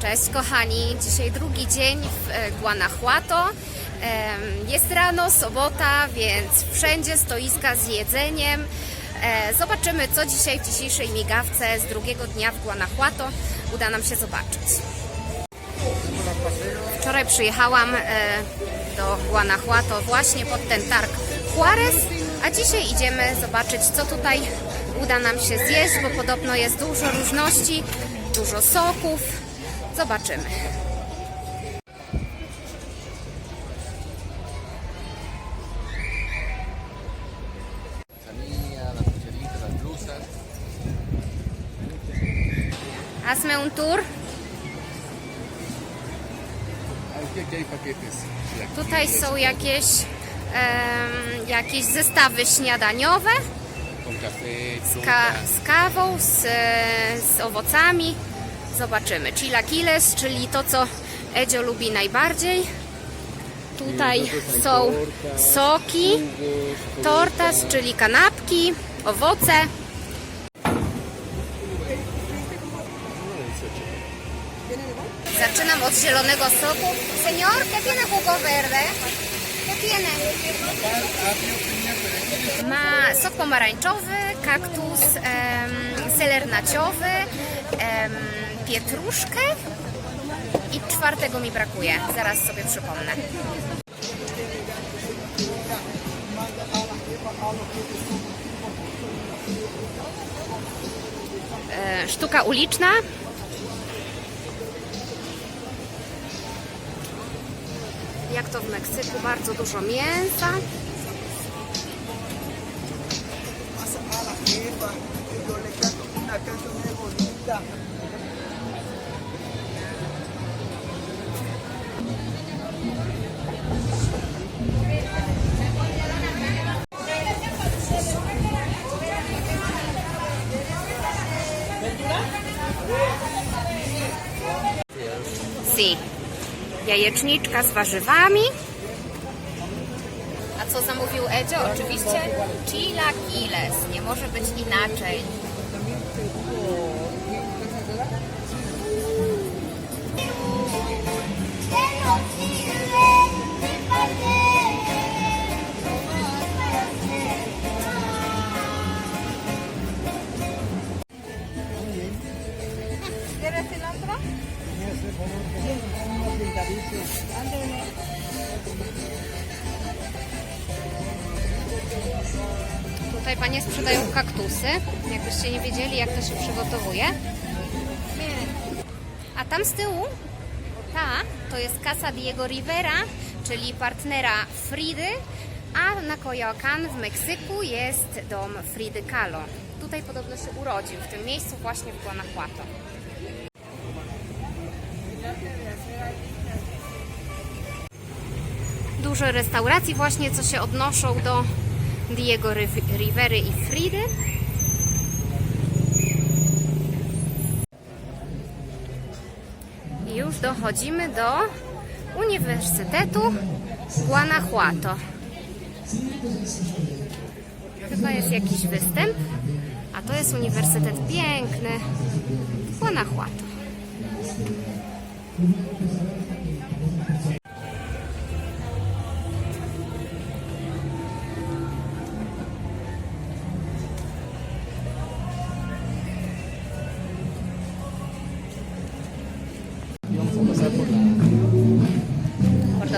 Cześć kochani, dzisiaj drugi dzień w e, Guanajuato. Jest rano, sobota, więc wszędzie stoiska z jedzeniem. E, Zobaczymy, co dzisiaj w dzisiejszej migawce z drugiego dnia w Guanajuato uda nam się zobaczyć. Wczoraj przyjechałam e, do Guanajuato właśnie pod ten targ Juarez, a dzisiaj idziemy zobaczyć, co tutaj uda nam się zjeść, bo podobno jest dużo różności, dużo soków. Zobaczymy. Hazme un tour. Tutaj są jakieś, em, jakieś zestawy śniadaniowe z, ka z kawą, z, z owocami. Zobaczymy. Chilaquiles, czyli to, co Edzio lubi najbardziej. Tutaj są soki, tortas, czyli kanapki, owoce. Zaczynam od zielonego soku. Señor, ¿qué tiene jugo verde? ¿Qué tiene? Ma sok pomarańczowy, kaktus, em, seler naciowy, em, pietruszkę i czwartego mi brakuje. Zaraz sobie przypomnę. E, Sztuka uliczna. Jak to w Meksyku, bardzo dużo mięsa. Si. Jajeczniczka z warzywami. A co zamówił Edzio? Oczywiście chilaquiles. Nie może być inaczej. Tutaj panie sprzedają kaktusy. Jakbyście nie wiedzieli, jak to się przygotowuje. A tam z tyłu, ta to jest Casa Diego Rivera, czyli partnera Fridy, a na Coyoacán w Meksyku jest dom Fridy Kahlo. Tutaj podobno się urodził, w tym miejscu właśnie w Guanajuato. Dużo restauracji właśnie, co się odnoszą do Diego Riv- Rivery i Fridy. I już dochodzimy do Uniwersytetu Guanajuato. Chyba jest jakiś występ, a to jest Uniwersytet Piękny Guanajuato.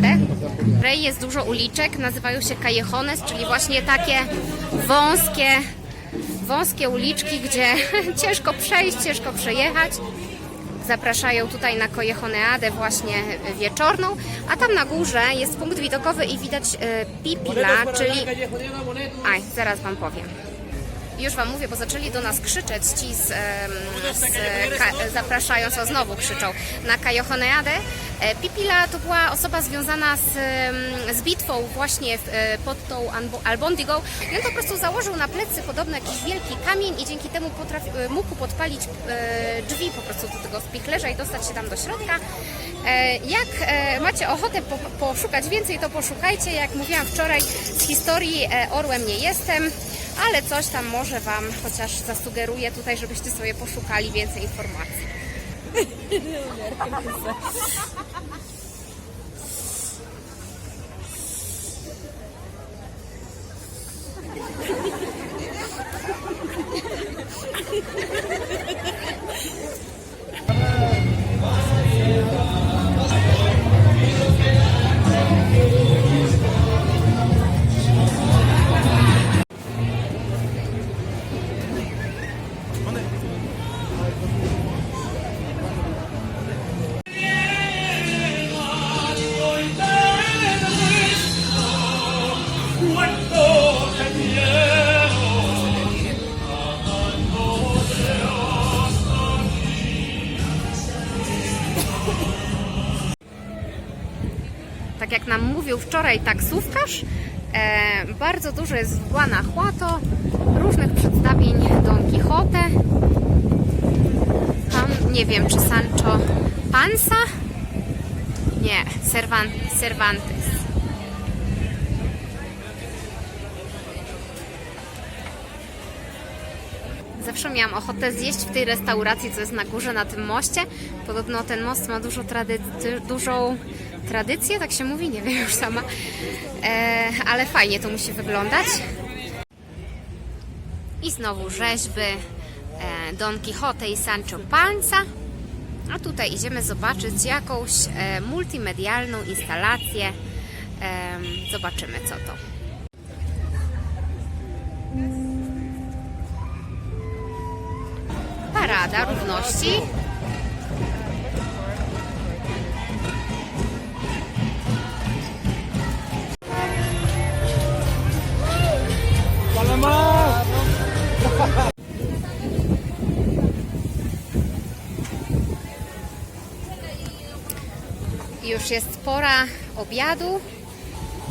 Dónde? W jest dużo uliczek, nazywają się callejones, czyli właśnie takie wąskie, wąskie uliczki, gdzie ciężko przejść, ciężko przejechać. Zapraszają tutaj na Collejoneadę właśnie wieczorną, a tam na górze jest punkt widokowy i widać e, Pipila, czyli... Aj, zaraz Wam powiem. Już Wam mówię, bo zaczęli do nas krzyczeć ci z, z zapraszając, o znowu krzyczą, na Cajohoneadę. E, Pipila to była osoba związana z, z bitwą właśnie e, pod tą Albo- Albondigą i on po prostu założył na plecy podobno jakiś wielki kamień i dzięki temu potrafi, e, mógł podpalić drzwi po prostu do tego spichlerza i dostać się tam do środka. Jak macie ochotę po, poszukać więcej, to poszukajcie. Jak mówiłam wczoraj, z historii orłem nie jestem ale coś tam może Wam chociaż zasugeruję tutaj, żebyście sobie poszukali więcej informacji. wczoraj taksówkarz, e, bardzo dużo jest w Guanajuato różnych przedstawień Don Quixote. Tam nie wiem, czy Sancho Panza? Nie, Cervan- Cervantes. Zawsze miałam ochotę zjeść w tej restauracji, co jest na górze, na tym moście. Podobno ten most ma dużo tradycy, dużą tradycję, tak się mówi, nie wiem już sama. E, ale fajnie to musi wyglądać. I znowu rzeźby e, Don Quixote i Sancho Panza. A tutaj idziemy zobaczyć jakąś e, multimedialną instalację. E, zobaczymy co to. Parada Równości. Już jest pora obiadu,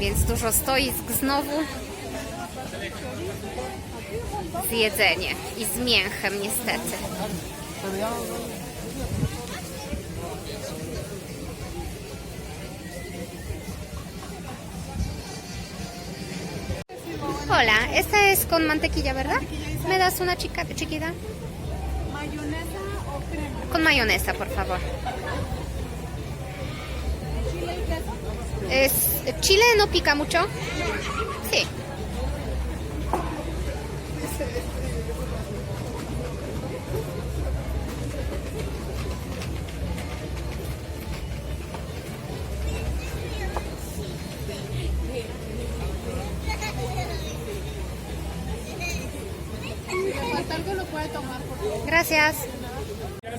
więc dużo stoisk znowu. Z jedzenie i z mięchem niestety. Hola, esta es con mantequilla, ¿verdad? ¿Me das una chica chiquita? ¿Mayonesa o crema? Con mayonesa, por favor. Es, ¿Chile no pica mucho? Sí.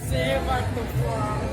Si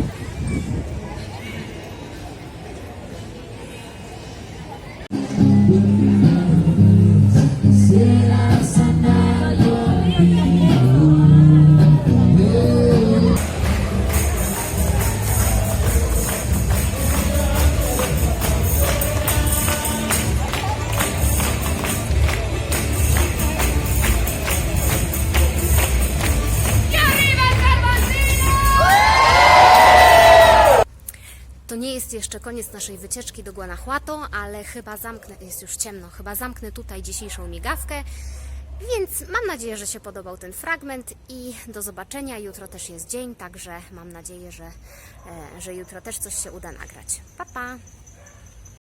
jest jeszcze koniec naszej wycieczki do Guanajuato, ale chyba zamknę, jest już ciemno, chyba zamknę tutaj dzisiejszą migawkę. Więc mam nadzieję, że się podobał ten fragment i do zobaczenia. Jutro też jest dzień, także mam nadzieję, że, e, że jutro też coś się uda nagrać. Pa, pa!